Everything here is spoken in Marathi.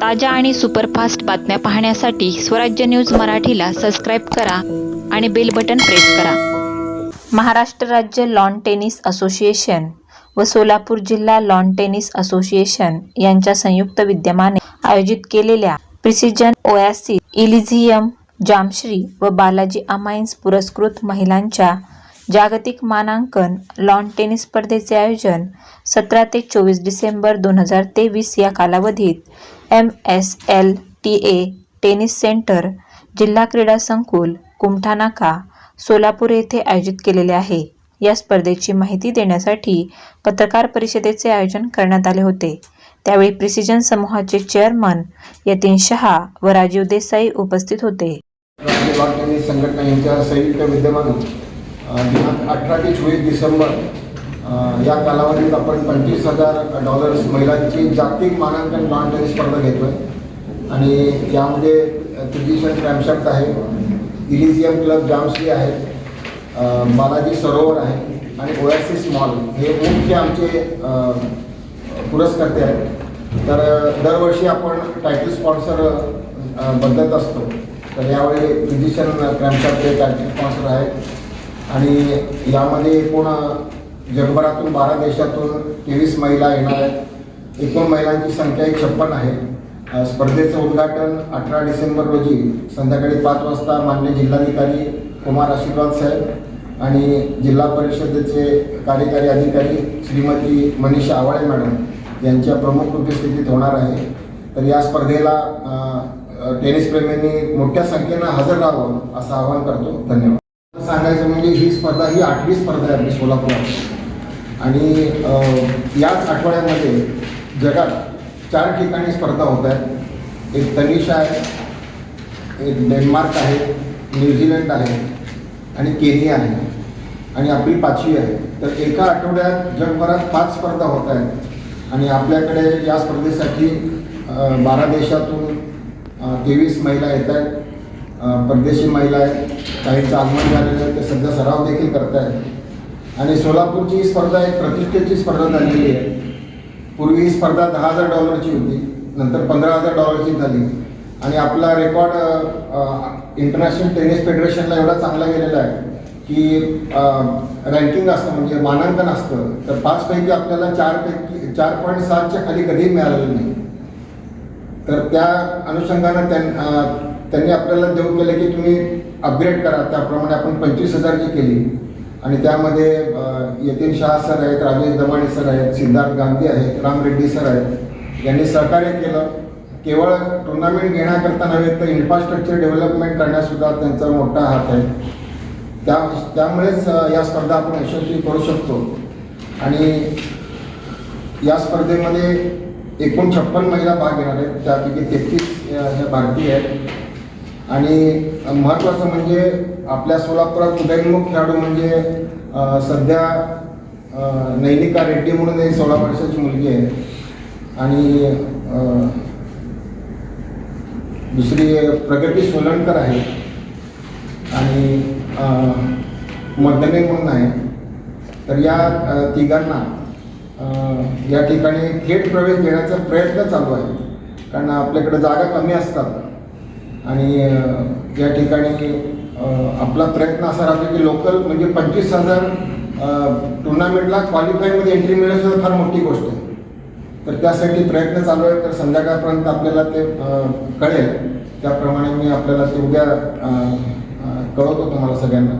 ताज्या आणि सुपरफास्ट बातम्या पाहण्यासाठी स्वराज्य न्यूज मराठीला सबस्क्राईब करा आणि बेल बटन प्रेस करा. महाराष्ट्र राज्य लॉन टेनिस असोसिएशन व सोलापूर जिल्हा लॉन टेनिस असोसिएशन यांच्या संयुक्त विद्यमाने आयोजित केलेल्या प्रिसिजन ओयासी इलिझियम जामश्री व बालाजी अमाइन्स पुरस्कृत महिलांच्या जागतिक मानांकन लॉन टेनिस स्पर्धेचे आयोजन सतरा ते चोवीस डिसेंबर दोन हजार तेवीस या कालावधीत M S L T A tennis centre जिल्हा क्रीडा संकुल कुमठानाका सोलापूर येथे आयोजित केलेले आहे. या स्पर्धेची माहिती देण्यासाठी पत्रकार परिषदेचे आयोजन करण्यात आले होते. त्यावेळी प्रिसिजन समूहाचे चेअरमन यतीन शहा व राजीव देसाई उपस्थित होते. संघटना यांच्या संयुक्त विद्यमानं दिनांक अठरा ते चोवीस डिसेंबर या कालावधीत आपण पंचवीस हजार डॉलर्स महिलांची जागतिक मानांकन लॉन टेनिस स्पर्धा घेतोय. आणि यामध्ये त्रिजिशन क्रॅमशॅफ्ट आहे इलिझियम क्लब जामश्री आहे बालाजी सरोवर आहे आणि ओएससी स्मॉल हे मुख्य आमचे पुरस्कर्ते आहेत. तर दरवर्षी आपण टायटल स्पॉन्सर बदलत असतो. तर यावेळी फिजिशियन क्रॅमशॅफ्ट टायटल स्पॉन्सर आहेत. आणि यामध्ये एकूण जगभरातून बारा देशातून तेवीस महिला येणार आहेत. एकूण महिलांची संख्या एक छप्पन आहे. स्पर्धेचं उद्घाटन अठरा डिसेंबर रोजी संध्याकाळी पाच वाजता मान्य जिल्हाधिकारी कुमार आशीर्वाद साहेब आणि जिल्हा परिषदेचे कार्यकारी अधिकारी श्रीमती मनीषा आवाळे मॅडम यांच्या प्रमुख उपस्थितीत होणार आहे. तर या स्पर्धेला टेनिसप्रेमींनी मोठ्या संख्येनं हजर राहावं असं आवाहन करतो. धन्यवाद. सांगायचं म्हणजे ही स्पर्धा ही आठवी स्पर्धा आहे आपली सोलापुरात आणि याच आठवड्यामध्ये जगात चार ठिकाणी स्पर्धा होत आहेत. एक तनिषा आहे एक डेन्मार्क आहे न्यूझीलंड आहे आणि केनिया आहे. आणि आपली पाचवी आहे. तर एका आठवड्यात जगभरात पाच स्पर्धा होत आहेत. आणि आपल्याकडे या स्पर्धेसाठी बारा देशातून तेवीस महिला येत आहेत. परदेशी महिला आहेत काहींचं आगमन झालेलं आहे ते सध्या सराव देखील करत आहेत आणि सोलापूरची ही स्पर्धा एक प्रतिष्ठेची स्पर्धा झालेली आहे. पूर्वी ही स्पर्धा दहा हजार डॉलरची होती नंतर पंधरा हजार डॉलरची झाली. आणि आपला रेकॉर्ड इंटरनॅशनल टेनिस फेडरेशनला एवढा चांगला गेलेला आहे की रँकिंग असतं म्हणजे मानांकन असतं. तर पाचपैकी आपल्याला चारपैकी चार पॉईंट सातच्या खाली कधीही मिळालेलं नाही. तर त्या अनुषंगानं त्यां त्यांनी आपल्याला देऊ केलं की तुम्ही अपग्रेड करा. त्याप्रमाणे आपण पंचवीस हजारची केली. आणि त्यामध्ये यतीन शाह सर आहेत राजेश दमाणे सर आहेत सिद्धार्थ गांधी आहेत राम रेड्डी सर आहेत. यांनी सहकार्य केलं. केवळ टुर्नामेंट घेण्याकरता नव्हे तर इन्फ्रास्ट्रक्चर डेव्हलपमेंट करण्यासुद्धा त्यांचा मोठा हात आहे. त्या त्यामुळेच या स्पर्धा आपण यशस्वी करू शकतो. आणि या स्पर्धेमध्ये एकूण छप्पन महिला भाग घेणार आहेत. त्यापैकी तेहतीस ह्या भारतीय आहेत. आणि महत्त्वाचं म्हणजे आपल्या सोलापुरात उदयनमुख खेळाडू म्हणजे सध्या नैनिका रेड्डी म्हणून एक सोळा वर्षाची मुलगी आहे. आणि दुसरी प्रगती सोलणकर आहे. आणि मदने म्हणून आहे. तर या तिघांना या ठिकाणी थेट प्रवेश देण्याचा प्रयत्न चालू आहे. कारण आपल्याकडे जागा कमी असतात. आणि या ठिकाणी आपला प्रयत्न असा राहतो की लोकल म्हणजे पंचवीस हजार टुर्नामेंटला क्वालिफायमध्ये एंट्री मिळणं सुद्धा फार मोठी गोष्ट आहे. तर त्यासाठी प्रयत्न चालू आहे तर संध्याकाळपर्यंत आपल्याला ते कळेल. त्याप्रमाणे मी आपल्याला ते उद्या कळवतो तुम्हाला सगळ्यांना.